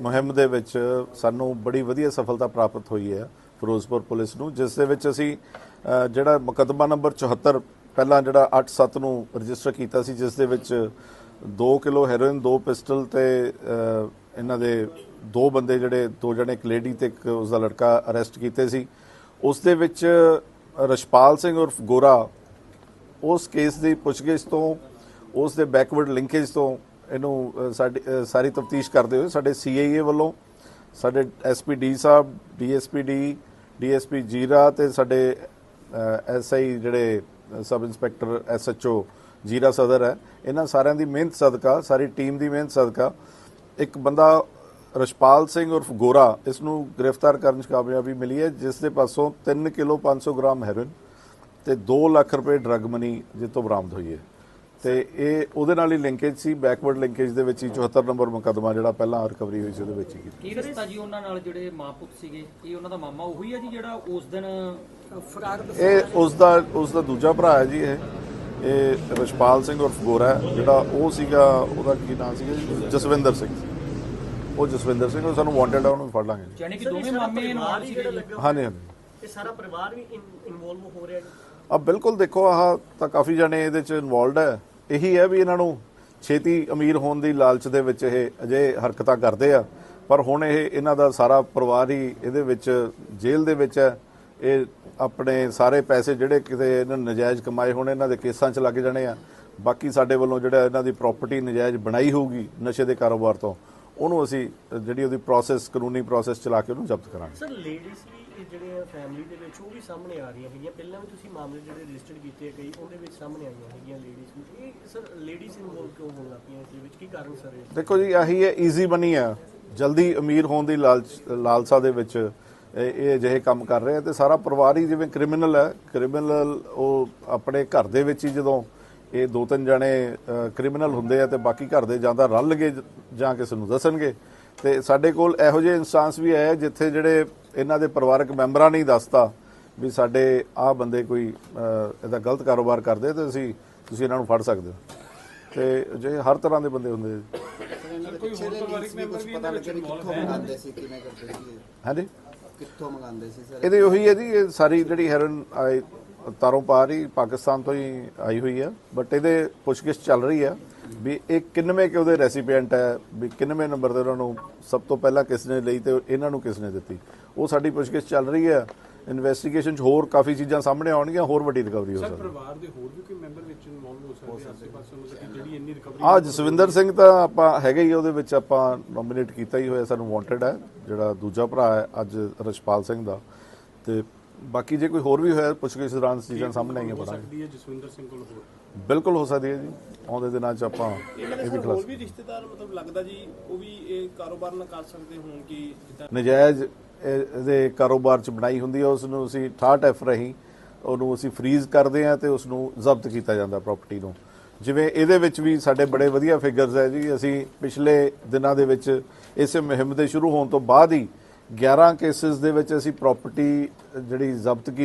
ਮੁਹਿੰਮ ਦੇ ਵਿੱਚ ਸਾਨੂੰ ਬੜੀ ਵਧੀਆ ਸਫਲਤਾ ਪ੍ਰਾਪਤ ਹੋਈ ਹੈ ਫਿਰੋਜ਼ਪੁਰ ਪੁਲਿਸ ਨੂੰ, ਜਿਸ ਦੇ ਵਿੱਚ ਅਸੀਂ ਜਿਹੜਾ ਮੁਕੱਦਮਾ ਨੰਬਰ 74 ਪਹਿਲਾਂ ਜਿਹੜਾ 8-7 ਨੂੰ ਰਜਿਸਟਰ ਕੀਤਾ ਸੀ, ਜਿਸ ਦੇ ਵਿੱਚ 2 ਕਿਲੋ ਹੈਰੋਇਨ 2 ਪਿਸਟਲ ਤੇ ਇਹਨਾਂ ਦੇ ਦੋ ਬੰਦੇ ਜਿਹੜੇ, ਦੋ ਜਣੇ, ਇੱਕ ਲੇਡੀ ਤੇ ਇੱਕ ਉਸ ਦਾ ਲੜਕਾ ਅਰੈਸਟ ਕੀਤੇ ਸੀ। ਉਸ ਦੇ ਵਿੱਚ ਰਸ਼ਪਾਲ ਸਿੰਘ ਉਰਫ ਗੋਰਾ ਉਸ ਕੇਸ ਦੀ ਪੁੱਛਗਿੱਛ ਤੋਂ, ਉਸ ਦੇ ਬੈਕਵਰਡ ਲਿੰਕੇਜ ਤੋਂ ਇਹਨੂੰ ਸਾਡੀ ਸਾਰੀ ਤਫਤੀਸ਼ ਕਰਦੇ ਹੋਏ ਸਾਡੇ ਸੀਆਈਏ ਵੱਲੋਂ, ਸਾਡੇ ਐਸਪੀ ਡੀ ਸਾਹਿਬ ਡੀਐਸਪੀ ਡੀ ਡੀਐਸਪੀ ਜੀਰਾ ਤੇ ਸਾਡੇ ਐਸਆਈ ਜਿਹੜੇ ਸਬ ਇੰਸਪੈਕਟਰ ਐਸਐਚਓ ਜੀਰਾ ਸਦਰ ਹੈ, ਇਹਨਾਂ ਸਾਰਿਆਂ ਦੀ ਮਿਹਨਤ ਸਦਕਾ, ਸਾਰੀ ਟੀਮ ਦੀ ਮਿਹਨਤ ਸਦਕਾ, ਇੱਕ ਬੰਦਾ ਰਸ਼ਪਾਲ ਸਿੰਘ ਉਰਫ ਗੋਰਾ, ਇਸ ਨੂੰ ਗ੍ਰਿਫਤਾਰ ਕਰਨ 'ਚ ਕਾਮਯਾਬੀ ਮਿਲੀ ਹੈ, ਜਿਸ ਦੇ ਪਾਸੋਂ 3 ਕਿਲੋ 500 ਗ੍ਰਾਮ ਹੈਰੋਇਨ ਤੇ 2 ਲੱਖ ਰੁਪਏ ਡਰੱਗ ਮਨੀ ਜਿੱਤੋਂ ਬਰਾਮਦ ਹੋਈ ਹੈ। ਤੇ ਇਹ ਉਹਦੇ ਨਾਲ ਹੀ ਲਿੰਕੇਜ ਸੀ ਬੈਕਵਰਡ ਲਿੰਕੇਜ ਦੇ ਵਿੱਚ ਹੀ 74 ਨੰਬਰ ਮੁਕੱਦਮਾ ਜਿਹੜਾ ਪਹਿਲਾਂ ਰਿਕਵਰੀ ਹੋਈ ਸੀ ਉਹਦੇ ਵਿੱਚ ਹੀ ਕੀਤਾ। ਕੀ ਰਿਸ਼ਤਾ ਜੀ ਉਹਨਾਂ ਨਾਲ ਜਿਹੜੇ ਮਾਂ ਪੁੱਤ ਸੀਗੇ? ਇਹ ਉਹਨਾਂ ਦਾ ਮਾਮਾ ਉਹੀ ਹੈ ਜੀ ਜਿਹੜਾ ਉਸ ਦਿਨ ਫਰਾਰ ਇਹ ਉਸ ਦਾ ਉਸ ਦਾ ਦੂਜਾ ਭਰਾ ਹੈ ਜੀ ਇਹ। ਇਹ ਰਸ਼ਪਾਲ ਸਿੰਘ ਉਰਫ ਗੋਰਾ ਹੈ, ਜਿਹੜਾ ਉਹ ਸੀਗਾ ਉਹਦਾ ਕੀ ਨਾਮ ਸੀਗਾ ਜੀ? ਜਸਵਿੰਦਰ ਸਿੰਘ। ਉਹ ਜਸਵਿੰਦਰ ਸਿੰਘ ਉਹ ਸਾਨੂੰ ਵਾਂਟਡ ਆ ਉਹਨੂੰ ਫੜ ਲਾਂਗੇ ਯਾਨੀ ਕਿ ਦੋਵੇਂ ਮਾਮੇ ਨਾਲ ਸੀਗੇ ਜੀ। ਹਾਂਜੀ ਹਾਂਜੀ। ਇਹ ਸਾਰਾ ਪਰਿਵਾਰ ਵੀ ਇਨਵੋਲਵ ਹੋ ਰਿਹਾ ਜੀ। ਆ ਬਿਲਕੁਲ ਦੇਖੋ ਆਹ ਤਾਂ ਕਾਫੀ ਜਣੇ ਇਹਦੇ ਚ ਇਨਵੋਲਡ ਹੈ। ਇਹੀ ਹੈ ਵੀ ਇਹਨਾਂ ਨੂੰ ਛੇਤੀ ਅਮੀਰ ਹੋਣ ਦੀ ਲਾਲਚ ਦੇ ਵਿੱਚ ਇਹ ਅਜੇ ਹਰਕਤਾਂ ਕਰਦੇ ਆ। ਪਰ ਹੁਣ ਇਹ ਇਹਨਾਂ ਦਾ ਸਾਰਾ ਪਰਿਵਾਰ ਹੀ ਇਹਦੇ ਵਿੱਚ ਜੇਲ੍ਹ ਦੇ ਵਿੱਚ ਹੈ। ਇਹ ਆਪਣੇ ਸਾਰੇ ਪੈਸੇ ਜਿਹੜੇ ਕਿਤੇ ਇਹਨਾਂ ਨਜਾਇਜ਼ ਕਮਾਏ ਹੋਣੇ, ਇਹਨਾਂ ਦੇ ਕੇਸਾਂ 'ਚ ਲੱਗ ਜਾਣੇ ਆ। ਬਾਕੀ ਸਾਡੇ ਵੱਲੋਂ ਜਿਹੜਾ ਇਹਨਾਂ ਦੀ ਪ੍ਰਾਪਰਟੀ ਨਜਾਇਜ਼ ਬਣਾਈ ਹੋਊਗੀ ਨਸ਼ੇ ਦੇ ਕਾਰੋਬਾਰ ਤੋਂ ਉਹਨੂੰ ਅਸੀਂ ਜਿਹੜੀ ਉਹਦੀ ਪ੍ਰੋਸੈਸ ਕਾਨੂੰਨੀ ਪ੍ਰੋਸੈਸ ਚਲਾ ਕੇ ਉਹਨੂੰ ਜ਼ਬਤ ਕਰਾਂਗੇ। ਸਰ ਲੇਡੀਜ਼ ਵੀ ਇਹ ਜਿਹੜੇ ਫੈਮਿਲੀ ਦੇ ਵਿੱਚ ਉਹ ਵੀ ਸਾਹਮਣੇ ਆ ਰਹੀਆਂ ਹੈਗੀਆਂ। ਪਹਿਲਾਂ ਵੀ ਤੁਸੀਂ ਮਾਮਲੇ ਜਿਹੜੇ ਰਜਿਸਟਰਡ ਕੀਤੇ ਆ ਕਈ ਉਹਦੇ ਵਿੱਚ ਸਾਹਮਣੇ ਆਈਆਂ ਹੈਗੀਆਂ ਲੇਡੀਜ਼ ਵੀ। ਇਹ ਸਰ ਲੇਡੀਜ਼ ਇਨਵੋਲਵ ਕਿਉਂ ਹੋਣ ਲੱਗ ਪਈਆਂ ਇਸ ਦੇ ਵਿੱਚ? ਕੀ ਕਾਰਨ ਸਰ ਦੇਖੋ ਜੀ ਆਹੀ ਹੈ ਈਜ਼ੀ ਬਣੀ ਆ। ਜਲਦੀ ਅਮੀਰ ਹੋਣ ਦੀ ਲਾਲਚ ਲਾਲਸਾ ਦੇ ਵਿੱਚ ਇਹ ਇਹ ਅਜਿਹੇ ਕੰਮ ਕਰ ਰਹੇ ਆ। ਤੇ ਸਾਰਾ ਪਰਿਵਾਰ ਹੀ ਜਿਵੇਂ ਕ੍ਰਿਮੀਨਲ ਹੈ। ਕ੍ਰਿਮੀਨਲ ਉਹ ਆਪਣੇ ਘਰ ਦੇ ਵਿੱਚ ਹੀ ਜਦੋਂ ਇਹ ਦੋ ਤਿੰਨ ਜਣੇ ਕ੍ਰਿਮੀਨਲ ਹੁੰਦੇ ਆ ਤੇ ਬਾਕੀ ਘਰ ਦੇ ਜਾਂਦਾ ਰਲ ਗਏ ਜਾਂ ਕਿਸੇ ਨੂੰ ਦੱਸਣਗੇ। ਤੇ ਸਾਡੇ ਕੋਲ ਇਹੋ ਜਿਹੇ ਇਨਸਟੈਂਸ ਵੀ ਆਏ ਜਿੱਥੇ ਜਿਹੜੇ ਇਹਨਾਂ ਦੇ ਪਰਿਵਾਰਕ ਮੈਂਬਰਾਂ ਨੇ ਦੱਸਤਾ ਵੀ ਸਾਡੇ ਆਹ ਬੰਦੇ ਕੋਈ ਇਹਦਾ ਗਲਤ ਕਾਰੋਬਾਰ ਕਰਦੇ ਤੇ ਅਸੀਂ ਤੁਸੀਂ ਇਹਨਾਂ ਨੂੰ ਫੜ ਸਕਦੇ ਹੋ। ਤੇ ਜੇ ਹਰ ਤਰ੍ਹਾਂ ਦੇ ਬੰਦੇ ਹੁੰਦੇ ਪਿੱਛੇ ਦੇ ਲਿੰਕਸ ਵੀ ਕੁਝ ਪਤਾ ਲੱਗਿਆ ਵੀ ਕਿੱਥੋਂ ਮੰਗਾਉਂਦੇ ਸੀ ਕਿਵੇਂ ਕਰਦੇ ਸੀ? ਇਹ? ਹਾਂਜੀ? ਕਿੱਥੋਂ ਮੰਗਾਉਂਦੇ ਸੀ ਸਰ? ਇਹਦੇ ਉਹੀ ਹੈ ਜੀ ਇਹ ਸਾਰੀ ਜਿਹੜੀ ਹੈਰਨ ਤਾਰੋਂ ਪਾਰ ਹੀ ਪਾਕਿਸਤਾਨ ਤੋਂ ਹੀ ਆਈ ਹੋਈ ਹੈ ਬਟ ਇਹਦੇ ਪੁੱਛਗਿੱਛ ਚੱਲ ਰਹੀ ਹੈ ਵੀ ਇਹ ਕਿੰਨਵੇਂ ਕਿ ਉਹਦੇ ਰੈਸੀਪੀਐਂਟ ਹੈ ਵੀ ਕਿੰਨਵੇਂ ਨੰਬਰ ਤੇ ਉਹਨਾਂ ਨੂੰ ਸਭ ਤੋਂ ਪਹਿਲਾਂ ਕਿਸ ਨੇ ਲਈ ਤੇ ਇਹਨਾਂ ਨੂੰ ਕਿਸ ਨੇ ਦਿੱਤੀ। ਉਹ ਸਾਡੀ ਪੁੱਛਗਿੱਛ ਚੱਲ ਰਹੀ ਹੈ ਇਨਵੈਸਟੀਗੇਸ਼ਨ 'ਚ ਹੋਰ ਕਾਫੀ ਚੀਜ਼ਾਂ ਸਾਹਮਣੇ ਆਉਣਗੀਆਂ ਹੋਰ ਵੱਡੀ ਰਿਕਵਰੀ ਹੋ ਸਕਦੀ ਹੈ। ਪਰਿਵਾਰ ਦੇ ਹੋਰ ਵੀ ਕੋਈ ਮੈਂਬਰ ਵਿੱਚ ਇਨਵੋਲਵ ਹੋ ਸਕਦੇ ਆਸੇ ਪਾਸੇ ਮਤਲਬ ਜਿਹੜੀ ਇੰਨੀ ਰਿਕਵਰੀ ਆ ਜਸਵਿੰਦਰ ਸਿੰਘ ਤਾਂ ਆਪਾਂ ਹੈਗੇ ਹੀ ਉਹਦੇ ਵਿੱਚ ਆਪਾਂ ਨੋਮੀਨੇਟ ਕੀਤਾ ਹੀ ਹੋਇਆ ਸਾਨੂੰ ਵਾਂਟਡ ਹੈ ਜਿਹੜਾ ਦੂਜਾ ਭਰਾ ਹੈ ਅੱਜ ਰਸ਼ਪਾਲ ਸਿੰਘ ਦਾ। ਤੇ ਬਾਕੀ ਜੇ ਕੋਈ ਹੋਰ ਵੀ ਹੋਇਆ ਪੁੱਛਗਿੱਛ ਦੌਰਾਨ ਚੀਜ਼ਾਂ ਸਾਹਮਣੇ ਆਈਆਂ ਹੋ ਪੜਾਂਗੇ ਸਕਦੀ ਹੈ ਜਸਵਿੰਦਰ ਸਿੰਘ ਕੋਲ ਹੋਰ? ਬਿਲਕੁਲ ਹੋ ਸਕਦੀ ਹੈ ਜੀ। ਆਉਂਦੇ ਦਿਨਾਂ 'ਚ ਆਪਾਂ ਇਹ ਵੀ ਹੋਰ ਵੀ ਰਿਸ਼ਤੇਦਾਰ ਮਤਲਬ ਲੱਗਦਾ ਜੀ ਉਹ ਵੀ ਇਹ ਕਾਰੋਬਾਰ ਨਾ ਕਰ ਸਕਦੇ ਹੋਣ ਕਿ ਜਿੱਦਾਂ ਨਜਾਇਜ਼ ਇਹ- ਇਹਦੇ ਕਾਰੋਬਾਰ 'ਚ ਬਣਾਈ ਹੁੰਦੀ ਹੈ ਉਸ ਨੂੰ ਅਸੀਂ 68 ਐਫ ਰਹੀ ਉਹਨੂੰ ਅਸੀਂ ਫ੍ਰੀਜ਼ ਕਰਦੇ ਹਾਂ ਤੇ ਉਸ ਨੂੰ ਜ਼ਬਤ ਕੀਤਾ ਜਾਂਦਾ ਪ੍ਰਾਪਰਟੀ ਨੂੰ। ਜਿਵੇਂ ਇਹਦੇ ਵਿੱਚ ਵੀ ਸਾਡੇ ਬੜੇ ਵਧੀਆ ਫਿਗਰਸ ਹੈ ਜੀ ਅਸੀਂ ਪਿਛਲੇ ਦਿਨਾਂ ਦੇ ਵਿੱਚ ਇਸੇ ਮੁਹਿੰਮ ਦੇ ਸ਼ੁਰੂ ਹੋਣ ਤੋਂ ਬਾਅਦ ਹੀ 11 ਕੇਸਿਸ ਦੇ ਵਿੱਚ ਅਸੀਂ ਪ੍ਰਾਪਰਟੀ ਜਿਹੜੀ ਜ਼ਬਤ ਕੀਤੀ